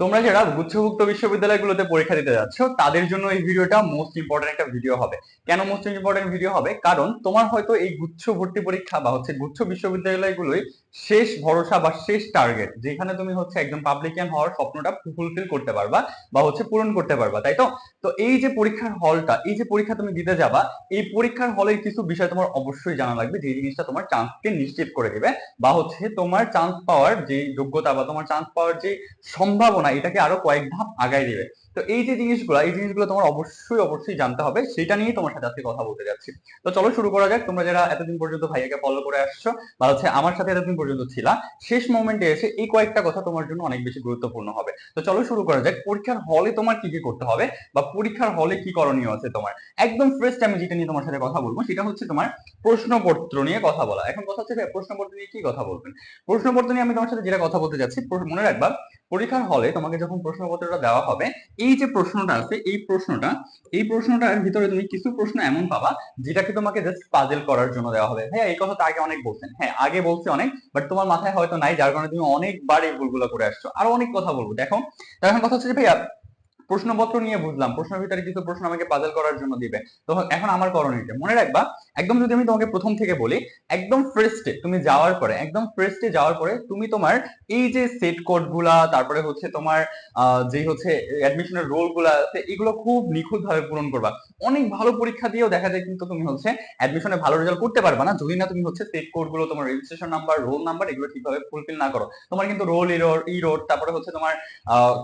তোমরা যারা গুচ্ছভুক্ত বিশ্ববিদ্যালয়গুলোতে পরীক্ষা দিতে যাচ্ছ, তাদের জন্য এই ভিডিওটা মোস্ট ইম্পর্টেন্ট একটা ভিডিও হবে। কেন মোস্ট ইম্পর্টেন্ট ভিডিও হবে? কারণ তোমার হয়তো এই গুচ্ছ ভর্তি পরীক্ষা বা হচ্ছে গুচ্ছ বিশ্ববিদ্যালয়গুলোই শেষ ভরসা বা শেষ টার্গেট যেখানে তুমি হচ্ছে একজন পাবলিকিয়ান হওয়ার স্বপ্নটা ফুলফিল করতে পারবা বা হচ্ছে পূরণ করতে পারবা, তাই তো? তো এই যে পরীক্ষার হলটা এই যে পরীক্ষা তুমি দিতে যাবা, এই পরীক্ষার হলের কিছু বিষয় তোমার অবশ্যই জানা লাগবে যে জিনিসটা তোমার চান্সকে নিশ্চিত করে দেবে বা হচ্ছে তোমার চান্স পাওয়ার যে যোগ্যতা বা তোমার চান্স পাওয়ার যে সম্ভাবনা এটাকে আরও কয়েক ধাপ আগায় দিবে। তো এই যে জিনিসগুলো, এই জিনিসগুলো তোমার অবশ্যই অবশ্যই জানতে হবে, সেটা নিয়ে তোমার সাথে আজকে কথা বলতে যাচ্ছি। তো চলো শুরু করা যাক, তোমরা যারা এতদিন পর্যন্ত ভাইয়াকে ফলো করে আসছো, বা হচ্ছে আমার সাথে এতদিন পর্যন্ত ছিলা, শেষ মোমেন্টে এসে এই কয়েকটা কথা তোমার জন্য অনেক বেশি গুরুত্বপূর্ণ হবে। তো চলো শুরু করা যাক, পরীক্ষার হলে তোমার কি কি করতে হবে, বা পরীক্ষার হলে কি করণীয় আছে তোমার? একদম ফার্স্ট আমি যেটা নিয়ে তোমার সাথে কথা বলব, সেটা হচ্ছে তোমার প্রশ্নপত্র নিয়ে কথা বলা। এখন কথা হচ্ছে প্রশ্নপত্র নিয়ে কি কথা বলবেন? প্রশ্নপত্র নিয়ে আমি তোমার সাথে যেটা কথা বলতে যাচ্ছি মনে রাখবা পরীক্ষার হলে তোমাকে যখন প্রশ্নপত্রটা দেওয়া হবে, এই যে প্রশ্নটা আছে, এই প্রশ্নটা, এই প্রশ্নটার ভিতরে তুমি কিছু প্রশ্ন এমন পাবা, যেটাকে তোমাকে জাস্ট পাজেল করার জন্য দেওয়া হবে। হ্যাঁ এই কথা তো আগে অনেক বলছেন। হ্যাঁ আগে বলছে অনেক বাট তোমার মাথায় হয়তো নাই, যার কারণে তুমি অনেকবার এই ভুলগুলো করে আসছো। আরও অনেক কথা বলব। দেখো এখন কথা হচ্ছে যে ভাইয়া প্রশ্নপত্র নিয়ে বুঝলাম। প্রশ্নের ভিতরে কিছু প্রশ্ন আমাকে পাজল করার জন্য দিবে। তো এখন আমার করণীয়টা মনে রাখবা, একদম যদি আমি তোমাকে প্রথম থেকে বলি, একদম ফার্স্টে তুমি যাওয়ার পরে, একদম ফার্স্টে যাওয়ার পরে তুমি তোমার এই যে সেট কোডগুলা, তারপরে হচ্ছে তোমার যে হচ্ছে অ্যাডমিশনের রোলগুলা আছে, এগুলো খুব নিখুঁত ভাবে পূরণ করবা। অনেক ভালো পরীক্ষা দিয়েও দেখা যায় কিন্তু তুমি হচ্ছে অ্যাডমিশনে ভালো রেজাল্ট করতে পারবা না। যদি না তুমি হচ্ছে সেট কোডগুলো, তোমার রেজিস্ট্রেশন নাম্বার রোল নাম্বার এগুলো ঠিকভাবে ফুলফিল না করো। তোমার কিন্তু রোল ইরোর ইরোর তারপরে হচ্ছে তোমার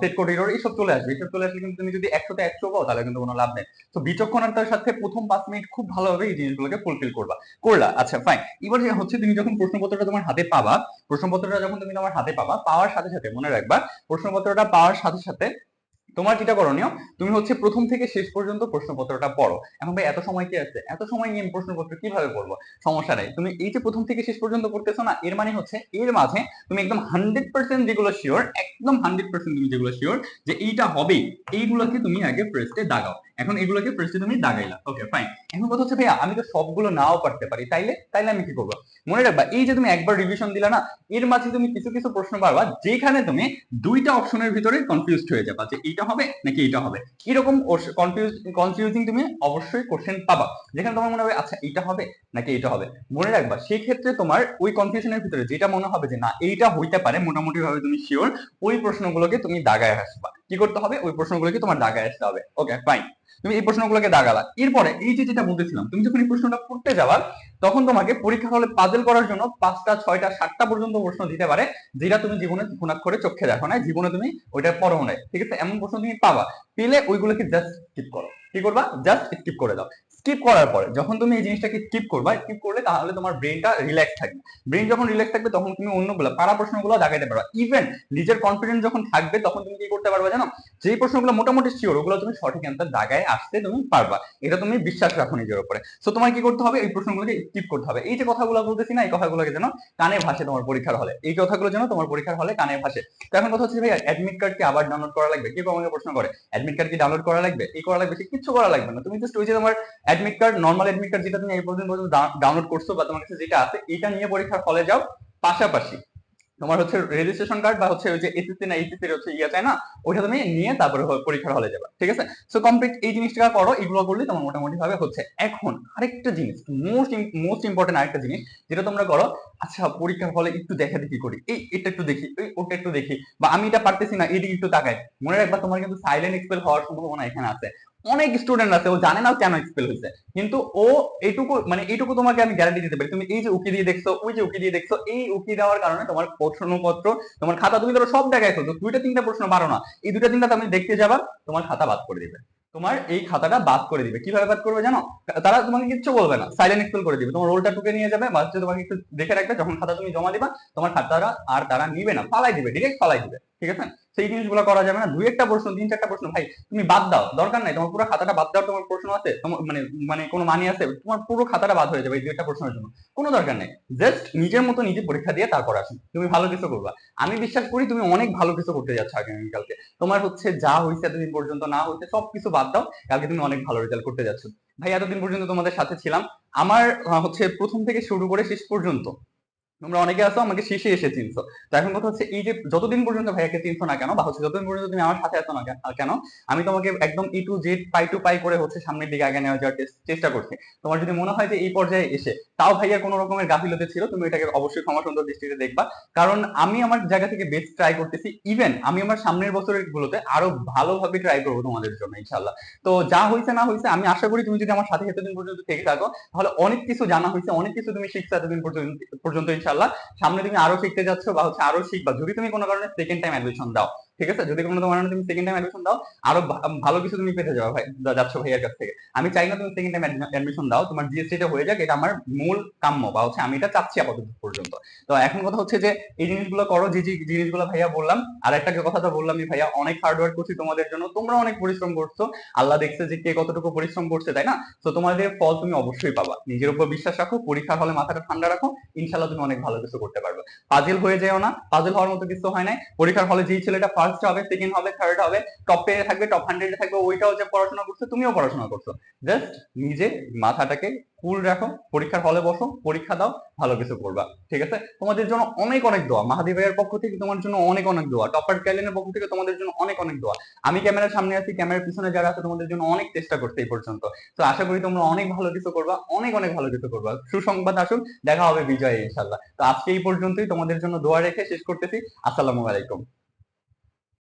সেট কোড ইরোর এইসব চলে আসবে, এইসব চলে কিন্তু তুমি যদি একশোতে একশো পাও, তাহলে কিন্তু কোনো লাভ নেই। তো বিচক্ষণতার সাথে প্রথম পাঁচ মিনিট খুব ভালোভাবে এই জিনিসগুলোকে ফুলফিল করবা। করলা আচ্ছা ফাইন এবার হচ্ছে তুমি যখন প্রশ্নপত্রটা তোমার হাতে পাবা, প্রশ্নপত্রটা যখন তুমি তোমার হাতে পাবা, পাওয়ার সাথে সাথে মনে রাখবা, প্রশ্নপত্রটা পাওয়ার সাথে সাথে তোমার যেটা করণীয়? তুমি হচ্ছে প্রথম থেকে শেষ পর্যন্ত প্রশ্নপত্রটা পড়ো। এখন ভাই, এত সময় কি আছে? এত সময় নিয়ে প্রশ্নপত্র কীভাবে পড়ব? সমস্যা নেই। তুমি এই যে প্রথম থেকে শেষ পর্যন্ত পড়তেছো না, এর মানে হচ্ছে, এর মাঝে তুমি একদম হান্ড্রেড পার্সেন্ট যেগুলো শিওর একদম হান্ড্রেড পার্সেন্ট তুমি যেগুলো শিওর যে এইটা হবেই। এইগুলোকে তুমি আগে প্রেসে দাগাও। এখন এগুলোকে প্রেসে তুমি দাগাইলা ওকে ফাইন এখন কথা হচ্ছে, ভাইয়া, আমি তো সবগুলো নাও পারতে পারি, তাইলে? তাইলে আমি কি করব? মনে রাখবা, এই যে তুমি একবার রিভিশন দিলা না, এর মাঝে তুমি কিছু কিছু প্রশ্ন পারবা যেখানে তুমি দুইটা অপশনের ভিতরে কনফিউজড হয়ে যাবা, যে এইটা হবে নাকি এইটা হবে। এরকম কনফিউজ কনফিউজিং তুমি অবশ্যই কোশ্চেন পাবা। যেখানে তোমার মনে হবে আচ্ছা এইটা হবে নাকি এইটা হবে? মনে রাখবা সেই ক্ষেত্রে তোমার ওই কনফিউশনের ভিতরে যেটা মনে হবে যে, না, এইটা হইতে পারে মোটামুটি ভাবে তুমি শিওর ওই প্রশ্নগুলোকে তুমি দাগায় আসবা। কি করতে হবে? ওই প্রশ্নগুলোকে তোমার দাগায় আসতে হবে। ওকে ফাইন তুমি এই প্রশ্নগুলোকে দাগালা। এরপরে এই যে যেটা বলতেছিলাম, তুমি যখন এই প্রশ্নটা পড়তে যাবা, তখন তোমাকে পরীক্ষা হলে পাজেল করার জন্য পাঁচটা, ছয়টা, সাতটা পর্যন্ত প্রশ্ন দিতে পারে, যেটা তুমি জীবনে করে চোখে দেখো না জীবনে তুমি ওইটা পড়ো নাই। ঠিক আছে? এমন প্রশ্ন তুমি পাবা। পেলে ওইগুলোকে জাস্ট স্কিপ করো। কি করবা? জাস্ট স্কিপ করে দাও। স্কিপ করার পরে, যখন তুমি এই জিনিসটাকে স্কিপ করবা স্কিপ করলে তাহলে তোমার ব্রেনটা রিল্যাক্স থাকবে। ব্রেন যখন রিল্যাক্স থাকবে, তখন তুমি অন্যগুলো পারা প্রশ্নগুলো দাগাইতে পারবা। ইভেন নিজের কনফিডেন্স যখন থাকবে, তখন তুমি কি করতে পারবা জানো? যেই প্রশ্নগুলো মোটামুটি শিওর ওগুলো তুমি সঠিক অ্যান্সার দাগায় আসতে তুমি পারবা। এটা তুমি বিশ্বাস রাখো নিজের উপরে। সো তোমার কি করতে হবে? এই প্রশ্নগুলোকে স্কিপ করতে হবে। এই যে কথাগুলো বলতেছি না, এই কথাগুলোকে যেন কানে ভাসে তোমার পরীক্ষার হলে। এই কথাগুলো যেন তোমার পরীক্ষার হলে কানে ভাসে। তো এখন কথা হচ্ছে ভাই অ্যাডমিট কার্ড কি আবার ডাউনলোড করা লাগবে? কেউ আমাকে প্রশ্ন করে? অ্যাডমিট কার্ড কি ডাউনলোড করা লাগবে? এই করা লাগবে? কিছু করা লাগবে না। তুমি জাস্ট ওই যে তোমার admit card normal admit card যেটা তুমি এই পর্যন্ত ডাউনলোড করছ বা তোমার কাছে যেটা আছে, এটা নিয়ে পরীক্ষার হলে যাও। পাশাপাশি তোমার হচ্ছে রেজিস্ট্রেশন কার্ড বা হচ্ছে ওই যে এসএসসি না এইচএসসি হচ্ছে ইয়ে চাই না? ওইটা তুমি নিয়ে তারপরে পরীক্ষার হলে যাবে, ঠিক আছে? সো কমপ্লিট এই জিনিসটা করো, এগুলো করলে তোমার মোটামুটি ভাবে হচ্ছে। এখন আরেকটা জিনিস মোস্ট মোস্ট ইম্পর্টেন্ট আরেকটা জিনিস, যেটা তোমরা করো আচ্ছা পরীক্ষার হলে একটু দেখা দেখি করি। এই, এটা একটু দেখি, এই, ওটা একটু দেখি, বা আমি এটা পারতেছি না, এদিকে একটু তাকাই। মনে রাখবা তোমার কিন্তু সাইলেন্ট এক্সপেল হওয়ার সম্ভাবনা এখানে আছে। অনেক স্টুডেন্ট আছে, ও জানে না কেন এক্সপেল হয়েছে। কিন্তু ও এইটুকু মানে এইটুকু তোমাকে আমি গ্যারান্টি দিতে পারি। তুমি এই যে উকি দিয়ে দেখছ, ওই যে উকি দিয়ে দেখছ, এই উকি দেওয়ার কারণে তোমার প্রশ্নপত্র, তোমার খাতা তুমি ধরো সব জায়গায় খুঁজো, দুইটা তিনটা প্রশ্ন পারো না। এই দুইটা তিনটা তুমি দেখতে যাবা, তোমার খাতা বাদ করে দিবে। তোমার এই খাতাটা বাদ করে দিবে। কীভাবে বাদ করবে জানো? তারা তোমাকে কিচ্ছু বলবে না। সাইলেন্ট এক্সপেল করে দিবে। তোমার রোলটা টুকে নিয়ে যাবে বা তোমাকে একটু দেখে রাখবে, যখন খাতা তুমি জমা দিবা, তোমার খাতাটা আর তারা নিবে না, ফালাই দিবে ডিরেক্ট ফালাই দিবে। ঠিক আছে? সেই জিনিসগুলো করা যাবে না। দুই একটা প্রশ্ন, তিন চারটা প্রশ্ন। ভাই, তুমি বাদ দাও, দরকার নাই। তোমার পুরো খাতাটা বাদ দাও তোমার প্রশ্ন আছে? মানে মানে কোনো মানি আছে? তোমার পুরো খাতাটা বাদ হয়ে যাবে এই দুই একটা প্রশ্নের জন্য। কোনো দরকার নেই। জাস্ট নিজের মতো নিজে পরীক্ষা দিয়ে তারপর আসুন। তুমি ভালো কিছু করবা। আমি বিশ্বাস করি তুমি অনেক ভালো কিছু করতে যাচ্ছ আগামীকালকে। তোমার হচ্ছে যা হয়েছে এতদিন পর্যন্ত, না হয়েছে সব কিছু বাদ দাও। কালকে তুমি অনেক ভালো রেজাল্ট করতে যাচ্ছ। ভাই, এতদিন পর্যন্ত তোমাদের সাথে ছিলাম। আমার হচ্ছে প্রথম থেকে শুরু করে শেষ পর্যন্ত তোমরা অনেকে আছো, আমাকে শেষে এসে চিনছো। তো এখন কথা হচ্ছে, এই যে যতদিন পর্যন্ত ভাইয়াকে চিনছো না কেন, বা হচ্ছে যতদিন পর্যন্ত তুমি আমার সাথে আছো না কেন- আমি তোমাকে একদম E to Z pie to pie করে হচ্ছে সামনের দিকে আগে নেওয়ার যাওয়ার চেষ্টা করছি। তোমার যদি মনে হয় যে এই পর্যায়ে এসে, তাও ভাইয়া কোনো রকমের গাফিলতি ছিল, তুমি এটাকে অবশ্যই ক্ষমা সুন্দর দৃষ্টিতে দেখবা। কারণ আমি আমার জায়গা থেকে বেস্ট ট্রাই করতেছি ইভেন আমি আমার সামনের বছরের গুলোতে আরও ভালোভাবে ট্রাই করব তোমাদের জন্য ইনশাল্লাহ তো যা হয়েছে না হয়েছে আমি আশা করি তুমি যদি আমার সাথে এতদিন পর্যন্ত থেকে থাকো, তাহলে অনেক কিছু জানা হয়েছে অনেক কিছু তুমি শিখছো এতদিন পর্যন্ত পর্যন্ত ইনশাল্লাহ সামনে তুমি আরও শিখতে যাচ্ছ বা হচ্ছে আরও শিখবা। যদি তুমি কোনো কারণে সেকেন্ড টাইম অ্যাডমিশন দাও ঠিক আছে? যদি কোনো কারণে তুমি সেকেন্ড টাইম অ্যাডমিশন দাও, আরও ভালো কিছু তুমি পেতে যাবে ভাই যাচ্ছ ভাইয়ের কাছ থেকে। আমি চাই না তুমি সেকেন্ড টাইম অ্যাডমিশন দাও, তোমার জিএসটিটা হয়ে যাক, এটা আমার মূল কাম্য বা হচ্ছে আমি এটা চাচ্ছি আপাতত পর্যন্ত। তো এখন কথা হচ্ছে যে, এই জিনিসগুলো করো, যে জিনিসগুলো ভাইয়া বললাম। আর একটা কথা তো বললামই ভাইয়া, অনেক হার্ড ওয়ার্ক করছি তোমাদের জন্য তোমরা অনেক পরিশ্রম করছ। আল্লাহ দেখছে যে কে কতটুকু পরিশ্রম করছে, তাই না? তো তোমাদের ফল তুমি অবশ্যই পাবা। নিজের উপর বিশ্বাস রাখো, পরীক্ষার হলে মাথাটা ঠান্ডা রাখো ইনশাল্লাহ তুমি অনেক ভালো কিছু করতে পারবে। পাজেল হয়ে যেও না পাজেল হওয়ার মতো কিছু হয় নাই। পরীক্ষার হলে যেই ছেলেটা ফার্স্ট হবে সেকেন্ড হবে থার্ড হবে টপ টেনে থাকবে টপ হান্ড্রেডে থাকবে, ওইটাও যে পড়াশোনা করছে, তুমিও পড়াশোনা করছ। জাস্ট নিজে মাথাটাকে কুল রাখো, পরীক্ষার হলে বসো, পরীক্ষা দাও, ভালো কিছু করবা, ঠিক আছে? তোমাদের জন্য অনেক অনেক দোয়া। মাহাদি ভাইয়ের পক্ষ থেকে তোমার জন্য অনেক অনেক দোয়া। টপার ক্যালেনের পক্ষ থেকে তোমাদের জন্য অনেক অনেক দোয়া। আমি ক্যামেরার সামনে আছি, ক্যামেরার পিছনে যারা আছে, তোমাদের জন্য অনেক চেষ্টা করছে এই পর্যন্ত। তো আশা করি তোমরা অনেক ভালো কিছু করবা, অনেক অনেক ভালো কিছু করবা। সুসংবাদ আসুন, দেখা হবে বিজয় ইনশাল্লাহ তো আজকে এই পর্যন্তই। তোমাদের জন্য দোয়া রেখে শেষ করতেছি। আসসালামু আলাইকুম।